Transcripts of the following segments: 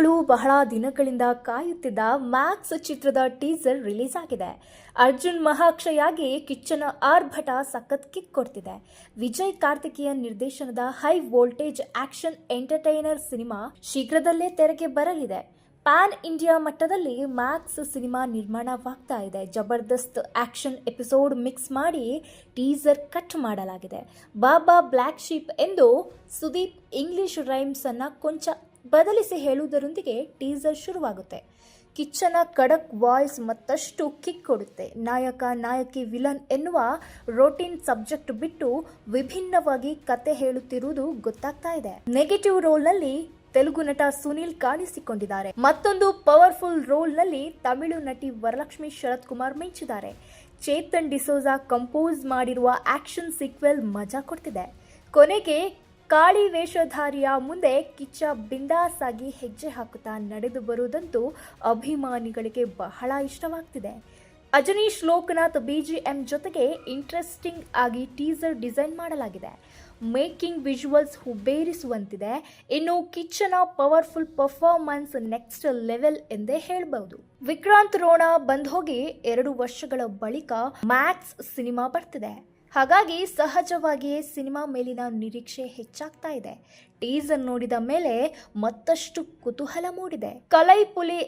ಬಹಳ ದಿನಗಳಿಂದ ಕಾಯುತ್ತಿದ್ದ ಮ್ಯಾಕ್ಸ್ ಚಿತ್ರದ ಟೀಸರ್ ರಿಲೀಸ್ ಆಗಿದೆ. ಅರ್ಜುನ್ ಮಹಾಕ್ಷಯಾಗಿ ಕಿಚ್ಚನ ಆರ್ಭಟ ಸಖತ್ ಕಿಕ್ ಕೊಡ್ತಿದೆ. ವಿಜಯ್ ಕಾರ್ತಿಕೇಯನ್ ನಿರ್ದೇಶನದ high voltage action entertainer cinema ಶೀಘ್ರದಲ್ಲೇ ತೆರೆಗೆ ಬರಲಿದೆ. ಪ್ಯಾನ್ ಇಂಡಿಯಾ ಮಟ್ಟದಲ್ಲಿ ಮ್ಯಾಕ್ಸ್ ಸಿನಿಮಾ ನಿರ್ಮಾಣವಾಗ್ತಾ ಇದೆ. ಜಬರ್ದಸ್ತ್ ಆಕ್ಷನ್ ಎಪಿಸೋಡ್ ಮಿಕ್ಸ್ ಮಾಡಿ ಟೀಸರ್ ಕಟ್ ಮಾಡಲಾಗಿದೆ. ಬಾಬಾ ಬ್ಲ್ಯಾಕ್ ಶೀಪ್ ಎಂದು ಸುದೀಪ್ ಇಂಗ್ಲಿಷ್ ರೈಮ್ಸ್ ಅನ್ನ ಕೊಂಚ ಬದಲಿಸಿ ಹೇಳುವುದರೊಂದಿಗೆ ಟೀಸರ್ ಶುರುವಾಗುತ್ತೆ. ಕಿಚ್ಚನ ಖಡಕ್ ವಾಯ್ಸ್ ಮತ್ತಷ್ಟು ಕಿಕ್ ಕೊಡುತ್ತೆ. ನಾಯಕ, ನಾಯಕಿ, ವಿಲನ್ ಎನ್ನುವ ರೋಟೀನ್ ಸಬ್ಜೆಕ್ಟ್ ಬಿಟ್ಟು ವಿಭಿನ್ನವಾಗಿ ಕತೆ ಹೇಳುತ್ತಿರುವುದು ಗೊತ್ತಾಗ್ತಾ ಇದೆ. ನೆಗೆಟಿವ್ ರೋಲ್ನಲ್ಲಿ ತೆಲುಗು ನಟ ಸುನೀಲ್ ಕಾಣಿಸಿಕೊಂಡಿದ್ದಾರೆ. ಮತ್ತೊಂದು ಪವರ್ಫುಲ್ ರೋಲ್ನಲ್ಲಿ ತಮಿಳು ನಟಿ ವರಲಕ್ಷ್ಮಿ ಶರತ್ ಕುಮಾರ್ ಮಿಂಚಿದ್ದಾರೆ. ಚೇತನ್ ಡಿಸೋಜಾ ಕಂಪೋಸ್ ಮಾಡಿರುವ ಆಕ್ಷನ್ ಸೀಕ್ವೆಲ್ ಮಜಾ ಕೊಡ್ತಿದೆ. ಕೊನೆಗೆ ಕಾಳಿ ವೇಷಧಾರಿಯ ಮುಂದೆ ಕಿಚ್ಚ ಬಿಂದಾಸಾಗಿ ಹೆಜ್ಜೆ ಹಾಕುತ್ತಾ ನಡೆದು ಬರುವುದಂತೂ ಅಭಿಮಾನಿಗಳಿಗೆ ಬಹಳ ಇಷ್ಟವಾಗ್ತಿದೆ. ಅಜನೀಶ್ ಲೋಕನಾಥ್ ಬಿಜಿಎಂ ಜೊತೆಗೆ ಇಂಟ್ರೆಸ್ಟಿಂಗ್ ಆಗಿ ಟೀಸರ್ ಡಿಸೈನ್ ಮಾಡಲಾಗಿದೆ. ಮೇಕಿಂಗ್ ವಿಜುವಲ್ಸ್ ಹುಬ್ಬೇರಿಸುವಂತಿದೆ. ಇನ್ನು ಕಿಚ್ಚನ ಪವರ್ಫುಲ್ ಪರ್ಫಾರ್ಮೆನ್ಸ್ ನೆಕ್ಸ್ಟ್ ಲೆವೆಲ್ ಎಂದೇ ಹೇಳಬಹುದು. ವಿಕ್ರಾಂತ್ ರೋಣ ಬಂದ್ ಹೋಗಿ ಎರಡು ವರ್ಷಗಳ ಬಳಿಕ ಮ್ಯಾಕ್ಸ್ ಸಿನಿಮಾ ಬರ್ತಿದೆ. ಹಾಗಾಗಿ ಸಹಜವಾಗಿಯೇ ಸಿನಿಮಾ ಮೇಲಿನ ನಿರೀಕ್ಷೆ ಹೆಚ್ಚಾಗ್ತಾ ಇದೆ. ಟೀಸರ್ ನೋಡಿದ ಮೇಲೆ ಮತ್ತಷ್ಟು ಕುತೂಹಲ ಮೂಡಿದೆ. ಕಲೈ ಪುಲಿ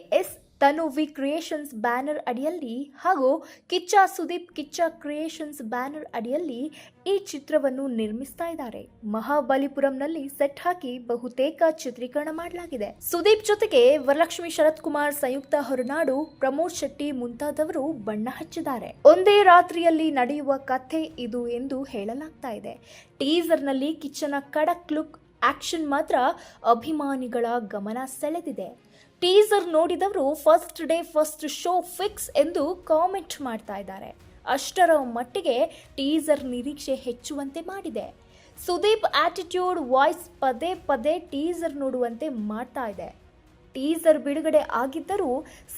ಎಸ್ ತನುವಿ ಕ್ರಿಯೇಷನ್ಸ್ ಬ್ಯಾನರ್ ಅಡಿಯಲ್ಲಿ ಹಾಗೂ ಕಿಚ್ಚ ಸುದೀಪ್ ಕಿಚ್ಚ ಕ್ರಿಯೇಷನ್ಸ್ ಬ್ಯಾನರ್ ಅಡಿಯಲ್ಲಿ ಈ ಚಿತ್ರವನ್ನು ನಿರ್ಮಿಸ್ತಾ ಇದ್ದಾರೆ. ಮಹಾಬಲಿಪುರಂನಲ್ಲಿ ಸೆಟ್ ಹಾಕಿ ಬಹುತೇಕ ಚಿತ್ರೀಕರಣ ಮಾಡಲಾಗಿದೆ. ಸುದೀಪ್ ಜೊತೆಗೆ ವರಲಕ್ಷ್ಮಿ ಶರತ್ ಕುಮಾರ್, ಸಂಯುಕ್ತ ಹೊರನಾಡು, ಪ್ರಮೋದ್ ಶೆಟ್ಟಿ ಮುಂತಾದವರು ಬಣ್ಣ ಹಚ್ಚಿದ್ದಾರೆ. ಒಂದೇ ರಾತ್ರಿಯಲ್ಲಿ ನಡೆಯುವ ಕಥೆ ಇದು ಎಂದು ಹೇಳಲಾಗ್ತಾ ಇದೆ. ಟೀಸರ್ನಲ್ಲಿ ಕಿಚ್ಚನ ಕಡಕ್ ಲುಕ್, ಆಕ್ಷನ್ ಮಾತ್ರ ಅಭಿಮಾನಿಗಳ ಗಮನ ಸೆಳೆದಿದೆ. ಟೀಸರ್ ನೋಡಿದವರು first day first show fix ಎಂದು ಕಾಮೆಂಟ್ ಮಾಡ್ತಾ ಇದ್ದಾರೆ. ಅಷ್ಟರ ಮಟ್ಟಿಗೆ ಟೀಸರ್ ನಿರೀಕ್ಷೆ ಹೆಚ್ಚುವಂತೆ ಮಾಡಿದೆ. ಸುದೀಪ್ ಆಟಿಟ್ಯೂಡ್ ವಾಯ್ಸ್ ಪದೇ ಪದೇ ಟೀಸರ್ ನೋಡುವಂತೆ ಮಾಡ್ತಾ ಇದೆ. ಟೀಸರ್ ಬಿಡುಗಡೆ ಆಗಿದ್ದರೂ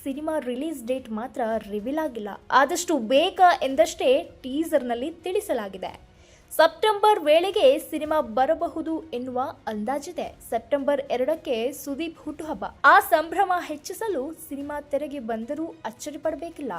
ಸಿನಿಮಾ ರಿಲೀಸ್ ಡೇಟ್ ಮಾತ್ರ ರಿವೀಲ್ ಆಗಿಲ್ಲ. ಆದಷ್ಟು ಬೇಗ ಎಂದಷ್ಟೇ ಟೀಸರ್ನಲ್ಲಿ ತಿಳಿಸಲಾಗಿದೆ. ಸೆಪ್ಟೆಂಬರ್ ವೇಳೆಗೆ ಸಿನಿಮಾ ಬರಬಹುದು ಎನ್ನುವ ಅಂದಾಜಿದೆ. ಸೆಪ್ಟೆಂಬರ್ ಎರಡಕ್ಕೆ ಸುದೀಪ್ ಹುಟ್ಟುಹಬ್ಬ. ಆ ಸಂಭ್ರಮ ಹೆಚ್ಚಿಸಲು ಸಿನಿಮಾ ತೆರೆಗೆ ಬಂದರೂ ಅಚ್ಚರಿ ಪಡಬೇಕಿಲ್ಲ.